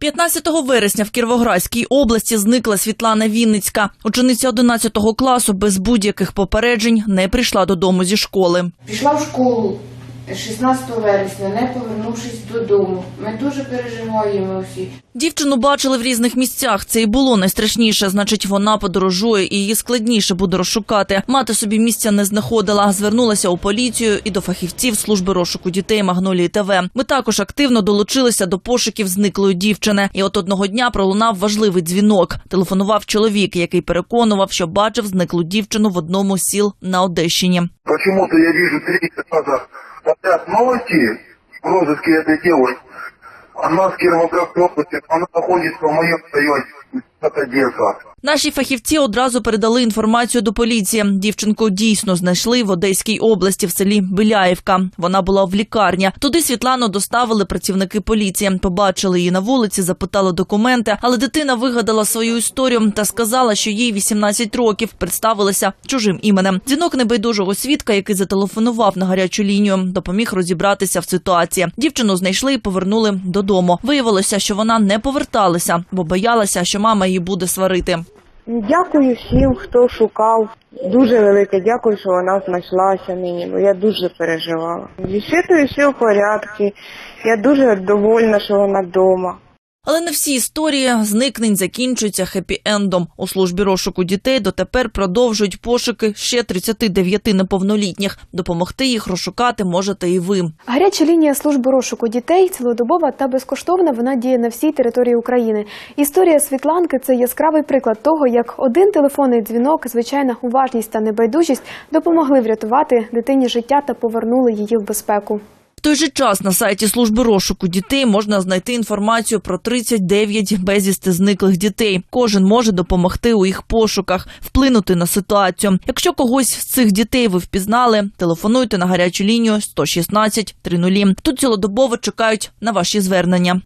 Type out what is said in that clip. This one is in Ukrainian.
15 вересня в Кіровоградській області зникла Світлана Вінницька. Учениця 11 класу без будь-яких попереджень не прийшла додому зі школи. Пішла в школу 16 вересня, не повернувшись додому. Ми дуже переживаємо всі. Дівчину бачили в різних місцях. Це і було найстрашніше. Значить, вона подорожує і її складніше буде розшукати. Мати собі місця не знаходила. Звернулася у поліцію і до фахівців служби розшуку дітей Магнолії ТВ. Ми також активно долучилися до пошуків зниклої дівчини. І от одного дня пролунав важливий дзвінок. Телефонував чоловік, який переконував, що бачив зниклу дівчину в одному з сіл на Одещині. Почему-то я вижу три раза подряд новости в розыске этой девушки. Она с Кировоградской области, она находится в моем районе, это Одесса. Наші фахівці одразу передали інформацію до поліції. Дівчинку дійсно знайшли в Одеській області в селі Біляївка. Вона була в лікарні. Туди Світлану доставили працівники поліції. Побачили її на вулиці, запитали документи, але дитина вигадала свою історію та сказала, що їй 18 років. Представилася чужим іменем. Дзвінок небайдужого свідка, який зателефонував на гарячу лінію, допоміг розібратися в ситуації. Дівчину знайшли і повернули додому. Виявилося, що вона не поверталася, бо боялася, що мама її буде сварити. Дякую всім, хто шукав. Дуже велике дякую, що вона знайшлася нині, бо я дуже переживала. Зі світою все в порядку. Я дуже довольна, що вона вдома. Але не всі історії зникнень закінчуються хеппі-ендом. У службі розшуку дітей дотепер продовжують пошуки ще 39 неповнолітніх. Допомогти їх розшукати можете і ви. Гаряча лінія служби розшуку дітей цілодобова та безкоштовна. Вона діє на всій території України. Історія Світланки це яскравий приклад того, як один телефонний дзвінок, звичайна уважність та небайдужість допомогли врятувати дитині життя та повернули її в безпеку. Той же час на сайті служби розшуку дітей можна знайти інформацію про 39 безвісти зниклих дітей. Кожен може допомогти у їх пошуках, вплинути на ситуацію. Якщо когось з цих дітей ви впізнали, телефонуйте на гарячу лінію 116 30. Тут цілодобово чекають на ваші звернення.